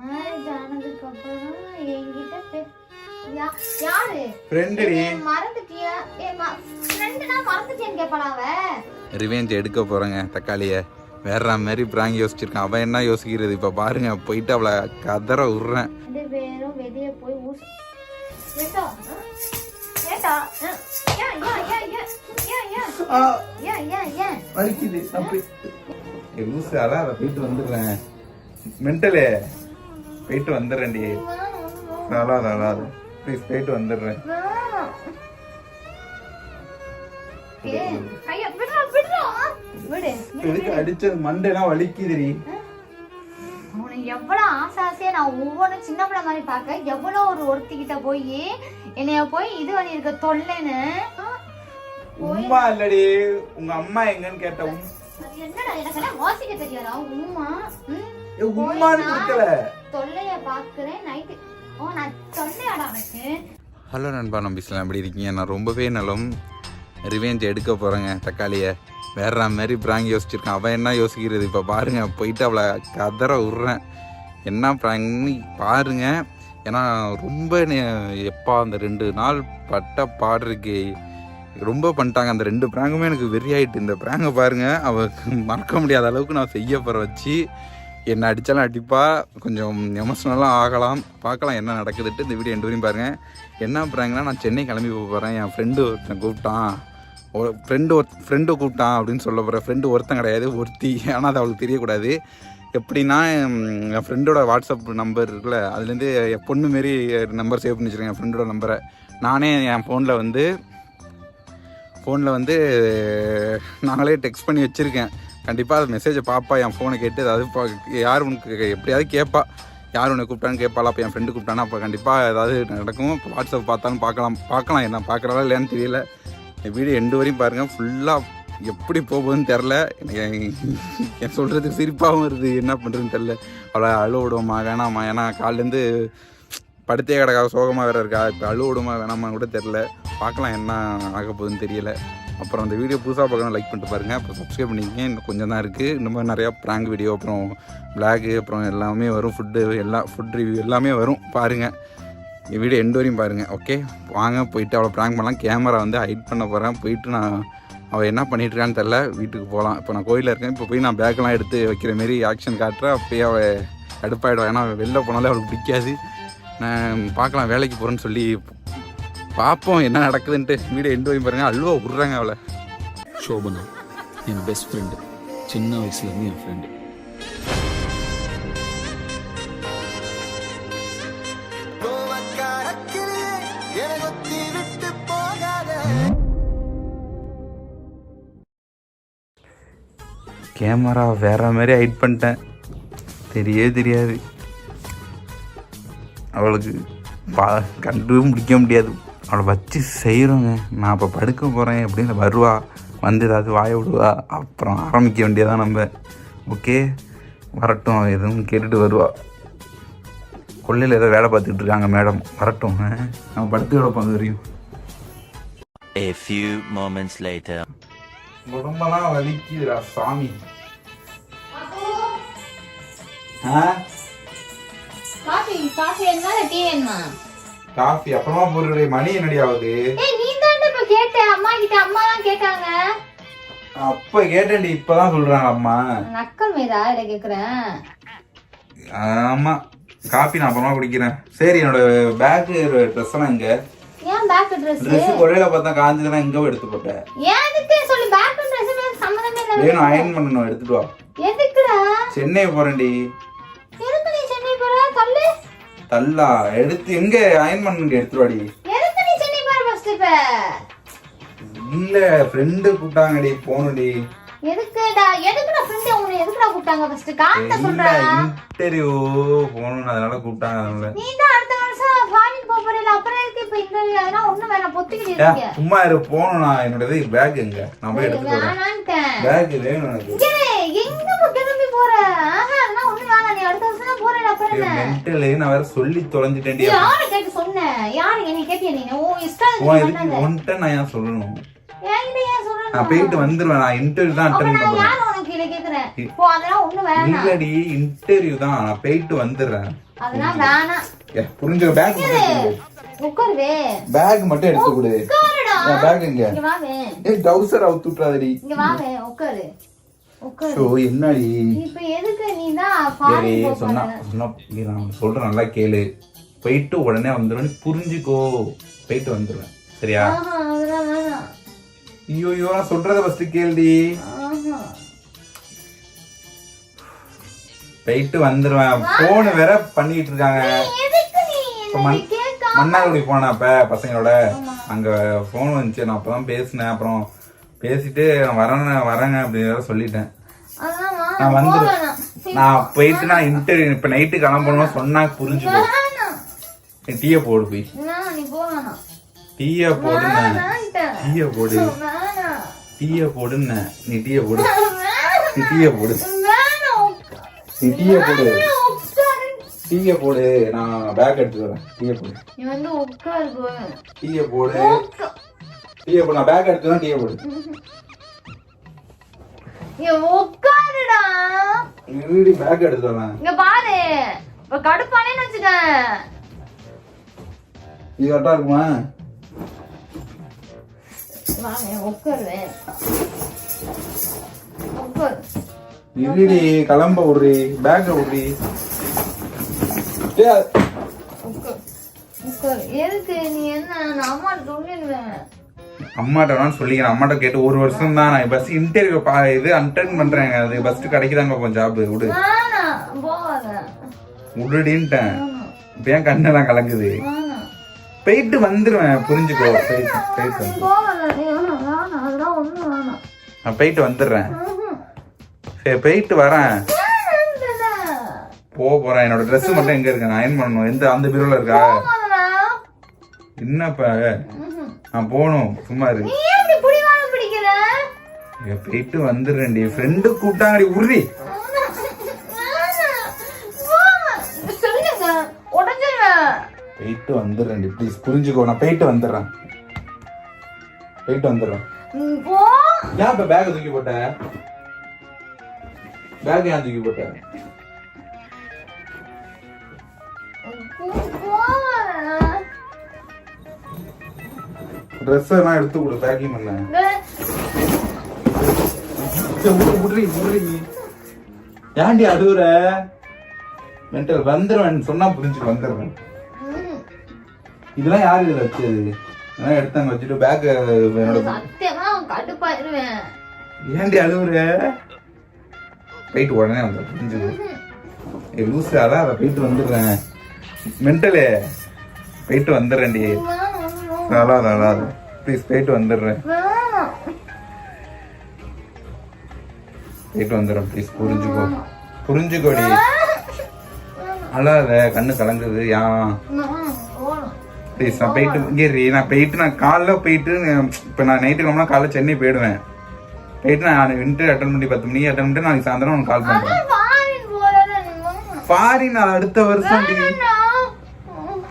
Marriage ஆனதுக்கு அப்புறம் என்கிட்ட பே- யா- யாரு? ஃப்ரெண்டுடி. என்னை மறந்துட்டியா? ஏ ஃப்ரெண்டுனா மறந்துட்டேன்னு கேட்பாளா அவ? ரிவெஞ்ச் எடுக்க போறேங்க தக்காளிய. வேற மாதிரி பிராங்கி யோசிச்சிருக்கான். அவன் என்ன யோசிக்கிறது? இப்ப பாருங்க போயிட்டு அவளை கதற விடுறேன். ரெண்டு பேரும் வெளியே போய் ஊச ஏட்டா ஏட்டா அதை போயிட்டு வந்துடுறேன். மென்டலே போயிட்டு வந்துடுறேன் டி அழாத அழாத ப்ளீஸ் போயிட்டு வந்துடுறேன். அடிச்சது? மண்டெல்லாம் வலிக்குதுடி. எவ்வளோ ஆசை ஆசையாக நான் ஒவ்வொன்றும் சின்ன பிள்ளை மாதிரி பார்க்க. எவ்வளோ ஒரு ஒருத்திக்கிட்ட போய் என்னைய போய் இது பண்ணியிருக்க தொல்லைன்னு. உமா இல்லடி. உங்க அம்மா எங்கன்னு கேட்டோம் என்னடா எனக்கு தொல்லைய பாக்குறேன் நைட்டு ஓ நான் தொல்லையாடா எனக்கு ஹலோ நண்பா நம்பிஸ்லாம் எப்படி இருக்கீங்க. நான் ரொம்பவே நலம். ரிவேஞ்ச் எடுக்க போகிறேங்க தக்காளியை. வேற மாதிரி பிராங்கி யோசிச்சிருக்கான். அவன் என்ன யோசிக்கிறது? இப்போ பாருங்க போயிட்டு அவளை கதற விட்றேன். என்ன பிராங்க்னு பாருங்க. ஏன்னா ரொம்ப எப்பா அந்த ரெண்டு நாள் பட்ட பாடுறதுக்கு ரொம்ப பண்ணிட்டாங்க. அந்த ரெண்டு பிராங்குமே எனக்கு வெறியாயிட்டு. இந்த பிராங்கை பாருங்கள் அவ மறக்க முடியாத அளவுக்கு நான் செய்ய போகிற வச்சு. என்னை அடித்தாலும் அடிப்பா. கொஞ்சம் எமோஷ்னலாக ஆகலாம். பார்க்கலாம் என்ன நடக்குதுட்டு இந்த வீடியோ எண்டு வரையும் பாருங்கள் என்ன பண்ணுறாங்கன்னா நான் சென்னை கிளம்பி போக போகிறேன் என் ஃப்ரெண்டு ஒருத்தன் கூப்பிட்டான். ஒரு ஃப்ரெண்டு ஒரு ஃப்ரெண்டு கூப்பிட்டான் அப்படின்னு சொல்ல போகிறேன் ஃப்ரெண்டு ஒருத்தன் கிடையாது ஒருத்தி. ஆனால் அது அவளுக்கு தெரியக்கூடாது. எப்படின்னா என் ஃப்ரெண்டோட வாட்ஸ்அப் நம்பர் இருக்குல்ல அதுலேருந்து என் பொண்ணு மாரி நம்பர் சேவ் பண்ணி வச்சுருக்கேன் என் ஃப்ரெண்டோட நம்பரை நானே என் ஃபோனில் வந்து ஃபோனில் வந்து நாங்களே டெக்ஸ்ட் பண்ணி வச்சுருக்கேன். கண்டிப்பாக அது மெசேஜை பார்ப்பா என் ஃபோனை கேட்டு அதாவது பா யார் உனக்கு எப்படியாவது கேட்பா யார் உன்னை கூப்பிட்டான்னு கேட்பாளா அப்போ என் ஃப்ரெண்டு கூப்பிட்டானா? அப்போ கண்டிப்பாக ஏதாவது நடக்கும். இப்போ வாட்ஸ்அப் பார்த்தாலும் பார்க்கலாம். பார்க்கலாம் என்ன பார்க்குறதா இல்லையான்னு தெரியல. என் வீடியோ எண்டு வரையும் பாருங்கள் ஃபுல்லாக எப்படி போகுதுன்னு தெரில எனக்கு என் சொல்கிறதுக்கு சிரிப்பாகவும் வருது. என்ன பண்ணுறதுன்னு தெரில அவ்வளோ அழு விடுவோமா வேணாமா ஏன்னா காலிலேருந்து படுத்தே கிடக்கா சோகமாக வேறு இருக்கா? இப்போ அழு விடுமா வேணாமான்னு கூட தெரில பார்க்கலாம் என்ன ஆக போகுதுன்னு தெரியல. அப்புறம் அந்த வீடியோ புதுசாக பார்க்கணும் லைக் பண்ணிட்டு பாருங்கள் அப்புறம் சப்ஸ்கிரைப் பண்ணிக்கங்க. இன்னும் கொஞ்சம் தான் இருக்குது இன்னும் நிறையா ப்ராங்க் வீடியோ அப்புறம் பிளாகு அப்புறம் எல்லாமே வரும். ஃபுட்டு எல்லாம் ஃபுட் ரிவ்யூ எல்லாமே வரும். பாருங்கள் இந்த வீடியோ எண்டு வரையும் பாருங்கள் ஓகே வாங்க போயிட்டு அவளை ப்ராங்க் பண்ணலாம். கேமரா வந்து ஹைட் பண்ண போகிறேன் போயிட்டு நான் அவள் என்ன பண்ணிட்டுருக்கான்னு தெரில வீட்டுக்கு போகலாம் இப்போ நான் கோயிலில் இருக்கேன். இப்போ போய் நான் பேக்கெல்லாம் எடுத்து வைக்கிற மாரி ஆக்ஷன் காட்டுறேன். அப்படியே அவள் அடுப்பாகிடுவான் ஏன்னா வெளில போனாலே அவளுக்கு பிடிக்காது. நான் பார்க்கலாம். வேலைக்கு போகிறேன்னு சொல்லி பார்ப்போம் என்ன நடக்குதுன்ட்டு. வீடியோ எண்டு போய் பாருங்கள் அல்வா விட்றாங்க அவளை. சோபனா என் பெஸ்ட் ஃப்ரெண்டு சின்ன வயசுலேருந்து என் ஃப்ரெண்டு கேமரா வேற மாதிரி ஹைட் பண்ணிட்டேன். தெரியவே தெரியாது. அவளுக்கு பா கண்டு பிடிக்க முடியாது. அவளை வச்சு செய்கிறோங்க நான் இப்போ படுக்க போகிறேன் அப்படின்னு வருவா. வந்து ஏதாவது வாய விடுவா. அப்புறம் ஆரம்பிக்க வேண்டியதான் நம்ம. ஓகே வரட்டும். எதுவும் கேட்டுட்டு வருவா. கொள்ளையில் ஏதோ வேலை பார்த்துக்கிட்டு இருக்காங்க மேடம் வரட்டும்? நம்ம படுத்து கிடப்போம் அது வரையும். A few moments later. உடம்பெல்லாம் வலிக்குதுடா சாமி. ஆ? காஃபி காஃபி என்ன டீ வேணுமா? காஃபி அப்புறமா போடுற மணி என்னடி ஆகுது? ஏய் நீ தானே இப்ப கேட்ட. அம்மா கிட்ட அம்மா தான் கேட்டாங்க. அப்ப கேட்டேன்டி இப்பதான் சொல்றாங்க அம்மா. நக்கல் மீதா இதை கேக்குறேன். ஆமா காஃபி நான் அப்புறமா குடிக்கிறேன். சரி என்னோட பேக் ட்ரெஸ் எல்லாம் இங்க ஏன் பேக் ட்ரெஸ் ட்ரெஸ் கொடையில பார்த்தா காஞ்சதெல்லாம் எங்க எடுத்து போட்டேன் ஏன் எதுக்கு? சொல்லு பேக் ட்ரெஸ் சம்மந்தமே இல்ல. வேணும் அயன் பண்ணணும் எடுத்துட்டு வா. எதுக்குடா? சென்னை போறேன்டி. தள்ளா எடுத்து எங்க அயன் பண்ணணும் எடுத்துட்டு வாடி எதுக்கு நீ சென்னை போற ஃபர்ஸ்ட் இப்ப. இல்ல ஃப்ரெண்டு கூப்பிட்டாங்கடி போகணும்டி. எதுக்குடா எதுக்குடா ஃப்ரெண்ட் உன்னை எதுக்குடா கூப்பிட்டாங்க ஃபர்ஸ்ட் காட்ட சொல்றா. இன்டர்வியூ போகணும்னு அதனால கூப்பிட்டாங்க அதனால. நீ தான் அடுத்த வருஷம் ஃபாரின் போக போறீல அப்புறம் எதுக்கு இப்ப இந்த அதெல்லாம் ஒண்ணும் வேணாம் பொத்துக்கிட்டு சும்மா இரு போகணும் நான் என்னோட பேக் எங்க? நான் போய் எடுத்துட்டு வரேன். பேக் வேணும் எனக்கு. மென்டல் நான் வேற சொல்லி தொலைஞ்சிட்டேன் உன் எதுக்கு உன்கிட்ட நான் ஏன் சொல்லணும்? நான் போயிட்டு வந்துருவேன். நான் இன்டர்வியூ தான் அட்டன் பண்ணுவேன். இல்லடி இன்டர்வியூ தான். நான் போயிட்டு வந்துடுறேன். புரிஞ்ச பேக் பேக் மட்டும் எடுத்து கொடு. பேக் எங்க? ஏய் டவுசர் அவுத்து விட்டுறாதடி. ஷோ என்னடி? இப்ப எதுக்கு நீ தான் சொன்னா சொன்னா நான் சொல்றேன் நல்லா கேளு. போயிட்டு உடனே வந்துடுவேன் புரிஞ்சுக்கோ. போயிட்டு வந்துடுவேன் சரியா? ஐயோ ஐயோ நான் சொல்றத ஃபர்ஸ்ட் கேளுடி. ஆஹா. போயிட்டு வந்துருவேன். போன் வேற பண்ணிட்டு இருக்காங்க. நீ இப்ப என்ன மண்- மன்னார்குடி போனேன் அப்ப பசங்களோட. அங்க போன் வந்துச்சு நான் அப்பதான் பேசினேன். அப்புறம் பேசிட்டு வரேன் வரேங்க அப்படின்னு சொல்லிட்டேன். நான் வந்து போவேணாம். சரி, நான் போயிட்டு நான் இன்டர்வியூ இப்ப நைட்டு கிளம்பணும் சொன்னா புரிஞ்சுக்கோ. டீய போடு போய். டீய வேணான்ட்டேன். டீய போடு. டீய போடுன்னு நீ டீய போடு. நீ டீய போடு. நீ டீய போடு. டீய போடு. நான் பேக் எடுத்து வரேன். டீய போடு. நீ வந்து உட்காரு போ. டீய போடு. உட்கா- டீய போடு நான் பேக் எடுத்து தான் டீய போடு. உட்காருடா. இருடி பேக் எடுத்து வரேன் இங்க பாரு. இப்ப கடுப்பானேன்னு வச்சுக்க இது கரெக்டா இருக்குமா? வாங்க உட்காருவேன் உட்காரு. இருடி கிளம்ப விடுறி பேக்க விடுறி. எதுக்கு? நீ என்ன நான் அம்மாட்ட சொல்லிடுவேன். அம்மாட்ட வேணாலும் சொல்லிக்கிறேன். அம்மாட்ட கேட்டு ஒரு வருஷம் தான் நான் பஸ் இன்டர்வியூ பா இது அட்டன் பண்றேங்க. அது ஃபர்ஸ்ட் கிடைக்குதாங்க கொஞ்சம் ஜாப் விடு. விடுடின்ட்டேன். இப்ப ஏன் கண்ணெல்லாம் கலங்குது? போயிட்டு வந்துருவேன். புரிஞ்சுக்கோ. போயிட்டு போயிட்டு நான் போயிட்டு வந்துடுறேன். சரி போயிட்டு வரேன். போக போறேன். என்னோட Dress மட்டும் எங்க இருக்கு? நான் அயன் பண்ணணும். எந்த அந்த பீரோல இருக்கா. என்னப்பா. நான் போகணும். சும்மா இரு. போயிட்டு வந்துடுறேன்டி. ஃப்ரெண்டு கூப்பிட்டாங்கடி. உடஞ்சிருவேன் போயிட்டு வந்துடுறேன்டி. ப்ளீஸ் புரிஞ்சுக்கோ. நான் போயிட்டு வந்துடுறேன். போயிட்டு வந்துடுறேன். ஏன் இப்ப பேக் தூக்கி போட்ட? பேக் ஏன் தூக்கி போட்ட? ட்ரெஸ் எல்லாம் எடுத்து கொடு பேக்கிங் பண்ண. ஏன்டி அழுவுற? மென்டல் வந்துருவேன் சொன்னா புரிஞ்சுட்டு வந்துடுறேன் ம். இதெல்லாம் யாரு இதுல வச்சது? இதெல்லாம் எடுத்து அங்க வச்சுட்டு பேக் கடுப்பாயிருவேன். ஏன்டி அழுவுற? போயிட்டு உடனே வந்து புரிஞ்சுது லூசு அதான் அதை போயிட்டு வந்துடுறேன். மென்டலே போயிட்டு வந்துடுறேன்டி. அழாத அழாத ப்ளீஸ் போயிட்டு வந்துடுறேன். போயிட்டு வந்துடுறேன் ப்ளீஸ் புரிஞ்சுக்கோ புரிஞ்சுக்கோடி அழாத கண்ணு கலங்குது. போகணும். ப்ளீஸ் நான் போயிட்டு இங்கே. நான் போயிட்டு நான் காலைல போயிட்டு இப்போ நான் நைட்டு கிளம்புனா காலைல சென்னை போயிடுவேன் போயிட்டு நான் இன்டர்வியூ அட்டன் பண்ணி பத்து மணிக்கு அட்டன் பண்ணிட்டு நாளைக்கு சாயந்தரம் உனக்கு கால் பண்ணுறேன். ஃபாரின் அடுத்த வருஷம்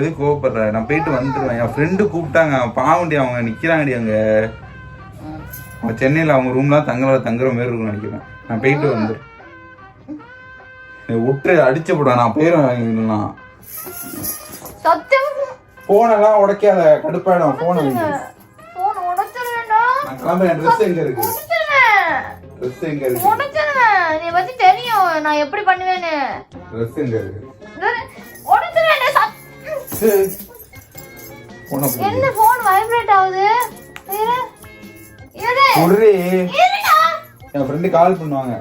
டி வேணாம். எது கோவப்படுற? நான் போயிட்டு வந்துடுவேன் என் ஃப்ரெண்டு கூப்பிட்டாங்க. பாவண்டி அவங்க நிக்கிறாங்கடி அங்க. அவங்க சென்னையில அவங்க ரூம்லாம் தங்குற தங்குற மாதிரி இருக்கும்னு நினைக்கிறேன். நான் போயிட்டு வந்துடுறேன் விட்டு அடிச்சு போடுவேன். நான் போயிடுவேன் சத்தியமா. போனெல்லாம் உடைக்காத. கடுப்பாயிடும். போன. நான் கிளம்புறேன். ட்ரெஸ் எங்க இருக்கு. ட்ரெஸ் எங்க இருக்கு? உடைச்சிருவேன். நீ பத்தி தெரியும். நான் எப்படி பண்ணுவேன்னு. ட்ரெஸ் எங்க இருக்கு? என்ன போன் வைப்ரேட் ஆகுது? இருடா. என் ஃப்ரெண்டு கால் பண்ணுவாங்க.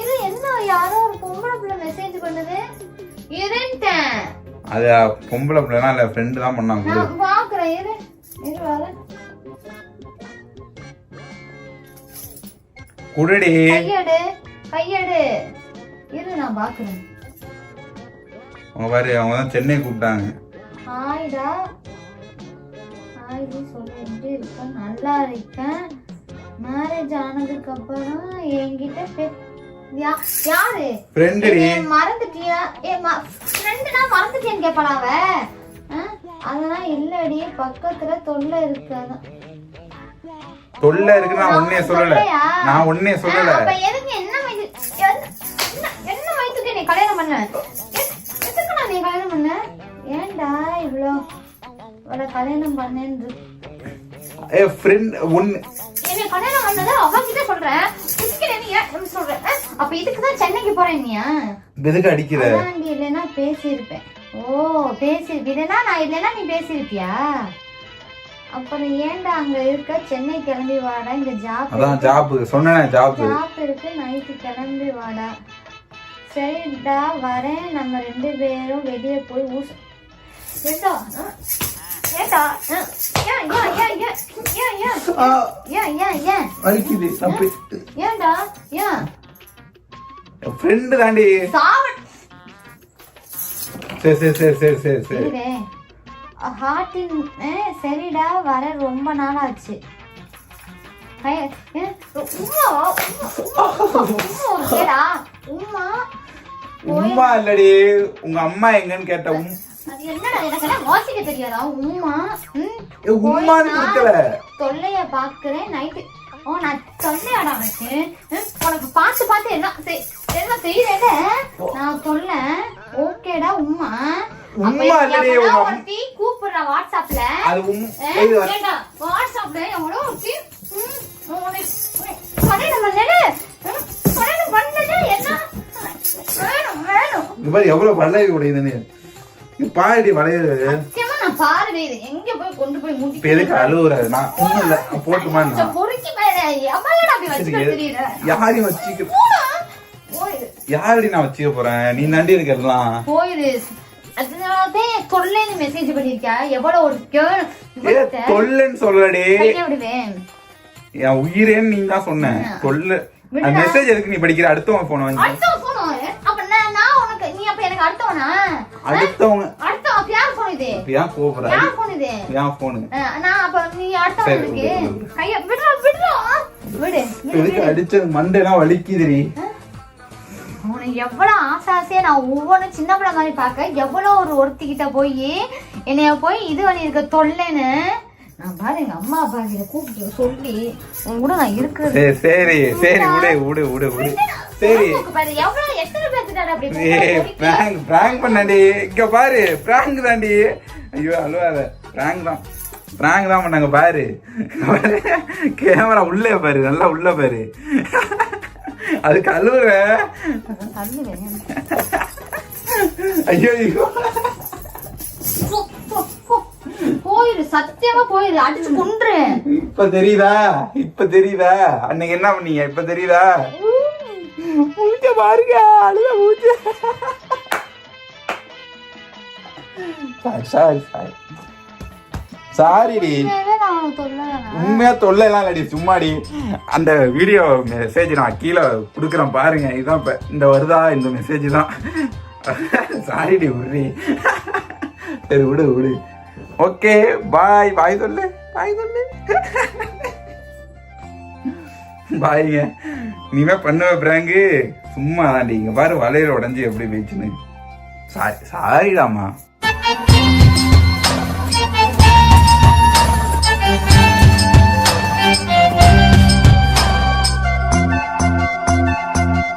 இது என்ன யாரோ ஒரு பொம்பளை பிள்ளை மெசேஜ் பண்ணுது? இருன்ட்டேன். அது பொம்பளை பிள்ளைனா இல்ல ஃப்ரெண்டு தான் பண்ணாங்க. நான் பாக்குறேன் இரு. இரு வரேன் குடுடி. கையெடு. கையெடு. இரு நான் பாக்குறேன். அவங்க பாரு அவங்க தான் சென்னை கூப்பிட்டாங்க. ஹாய்டா. ஹாய் சொல்லு எப்படி இருக்க? நல்லா இருக்கேன். மேரேஜ் ஆனதுக்கு அப்புறம் என்கிட்ட யாரு? ஃப்ரெண்டுடி மறந்துட்டியா? ஏ ஃப்ரெண்டுனா அவ? ஆ? அதெல்லாம் இல்லடி பக்கத்துல தொல்லை இருக்காதான் தொல்லை இருக்கு நான் ஒன்னே சொல்லல? நான் ஒன்னே சொல்லல. அப்ப எதுக்கு என்ன என்ன- வயசுக்கு நீ கல்யாணம் பண்ண? ஏ ஃப்ரெண்ட் ஒன்னு என்னை கல்யாணம் சொல்றேன். அப்ப இதுக்கு தான் சென்னைக்கு போறேன் நீயா எதுக்கு அடிக்கிற. அதான்டி இல்லைன்னா பேசியிருப்பேன். ஓ பேசியிருப்ப இல்லைன்னா நான் இல்லைன்னா நீ பேசியிருப்பியா? அப்புறம் ஏன்டா அங்க இருக்க? சென்னை கிளம்பி வாடா. இங்க ஜாப் அதான் ஜாப் சொன்னேன் ஜாப் ஜாப் இருக்கு. நைட்டு கிளம்பி வாடா. சரிடா வரேன். நம்ம ரெண்டு பேரும் வெளியே போய் ஊச ஏண்டா ஏண்டா ஏன் ஏன் ஏன் ஏன் ஏன் ஏன் ஏன் ஏன் ஏன் வலிக்குது சாப்பிட்டு ஏண்டா ஏன் என் ஃப்ரெண்டு தாண்டி சாவட் சரி சரி சரி சரி சரிடா வர ரொம்ப நாள் ஆச்சு உம்மா உம்மா உம்மா இல்லடி. உங்க அம்மா எங்கன்னு கேட்ட என்னடா எனக்கு வாசிக்க தெரியாதா? உமா உமான்னு கொடுக்கல தொல்லைய பாக்குறேன் நைட்டு ஓ நான் தொல்லையாடா உனக்கு? உனக்கு பார்த்து பார்த்து என்ன என்ன செய்யல நான் சொல்ல. ஓகேடா உமா உமா வாட்ஸ்அப்ல? அது வாட்ஸ்அப்ல எவ்வளோ வேணும் நான் பாருவே இது எங்க போய் கொண்டு நான் ஒண்ணும் இல்ல போட்டுமா பொறுக்கி தெரியல யாரையும் வச்சுக்க யாரடி நான் வச்சுக்க போறேன்? நீ நண்டி இருக்கலாம் போயிரு. அதனாலதான் தொல்லைன்னு மெசேஜ் பண்ணிருக்கியா? எவ்வளவு ஒரு கேள் தொல்லைன்னு சொல்லடி என் உயிரேன்னு நீ தான் சொன்ன. தொல்ல. மெசேஜ் எதுக்கு நீ படிக்கிற? போன வாங்கி. அடுத்தவன் போன் அப்ப நான் நான் உனக்கு நீ அப்ப எனக்கு அடுத்தவனா? அடுத்தவங்க அடுத்தவன் அப்ப யார் போன் இது? யார் இது? அஹ், நான் அப்ப நீ விடு. கைய விடுறா விடுறா. விடு அடிச்சது மண்டெல்லாம் வலிக்குதுடி? உனக்கு எவ்வளவு ஆசை ஆசையா நான் ஒவ்வொன்றும் சின்ன பிள்ளை மாதிரி பார்க்க எவ்வளவு ஒரு ஒருத்திக்கிட்ட போய் என்னைய போய் இது பண்ணியிருக்க தொல்லைன்னு. நான் பாரு எங்க அம்மா அப்பா கிட்ட கூப்பிட்டு சொல்லி உன் கூட நான் இருக்கிறது. சரி சரி சரி விடு விடு விடு விடு. சரி. பிராங்க் பிராங்க் பண்ணாண்டி. இங்க பாரு பிராங்க் தாண்டி. ஐயோ அழுவாத. பிராங்க் தான். பிராங்க் தான் பண்ணாங்க பாரு. கேமரா உள்ளே பாரு நல்லா உள்ள பாரு. அதுக்கு அழுவுற. ஐயோ ஐயோ. போயிரு சத்தியமா போயிரு. அடிச்சு கொன்றுறேன். இப்ப தெரியுதா? இப்ப தெரியுதா? அன்னைக்கு என்ன பண்ணீங்க? இப்ப தெரியுதா? மூஞ்ச பாருங்க அழுத மூஞ்ச. சாரி சாரி சாரிடி உண்மையாவே தொல்லை எல்லாம் உண்மையா இல்லடி சும்மாடி. அந்த வீடியோ மெசேஜ் நான் கீழே கொடுக்குறேன் பாருங்க. இதுதான் இப்போ இந்த வருதா இந்த மெசேஜ் தான். சாரிடி உரி சரி விடு விடு. ஓகே பாய் பாய் சொல்லு. பாய் சொல்லு. பாய்ங்க நீவே பண்ண பிராங்கு சும்மா தாண்டி இங்க பாரு வலையில உடஞ்சி எப்படி போயிடுச்சுன்னு சாரி சாரிடாமா Thank you.